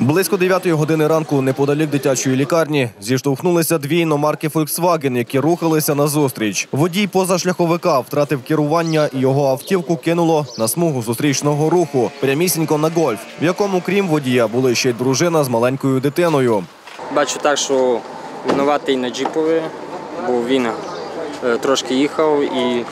Близько 9 години ранку неподалік дитячої лікарні зіштовхнулися дві іномарки Volkswagen, які рухалися назустріч. Водій позашляховика втратив керування і його автівку кинуло на смугу зустрічного руху прямісінько на гольф, в якому, крім водія, були ще й дружина з маленькою дитиною. Бачу так, що винуватий на джіпові, бо він е, трошки їхав і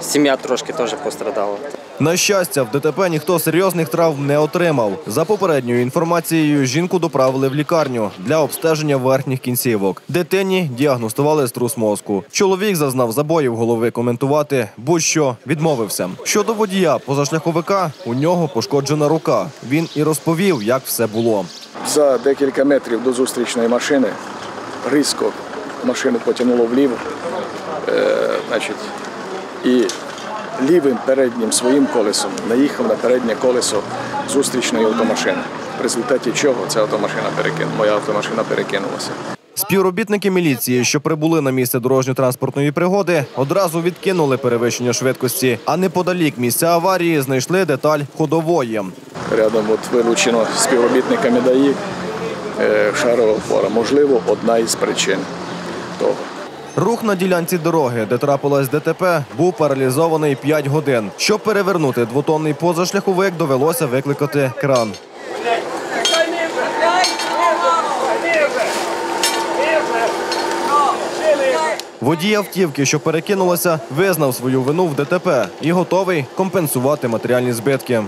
сім'я трошки теж пострадала. На щастя, в ДТП ніхто серйозних травм не отримав. За попередньою інформацією, жінку доправили в лікарню для обстеження верхніх кінцівок. Дитині діагностували струс мозку. Чоловік зазнав забоїв голови коментувати, будь-що відмовився. Щодо водія позашляховика, у нього пошкоджена рука. Він і розповів, як все було. За декілька метрів до зустрічної машини різко машину потягнуло вліво. Е, значить, і лівим переднім своїм колесом наїхав на переднє колесо зустрічної автомашини. В результаті чого ця автомашина перекинула, моя автомашина перекинулася. Співробітники міліції, що прибули на місце дорожньо-транспортної пригоди, одразу відкинули перевищення швидкості, а неподалік місця аварії знайшли деталь ходової. Рядом от вилучено співробітниками ДАІ е, шарова опора. Можливо, одна із причин того. Рух на ділянці дороги, де трапилось ДТП, був паралізований 5 годин. Щоб перевернути двотонний позашляховик, довелося викликати кран. Водій автівки, що перекинулася, визнав свою вину в ДТП і готовий компенсувати матеріальні збитки.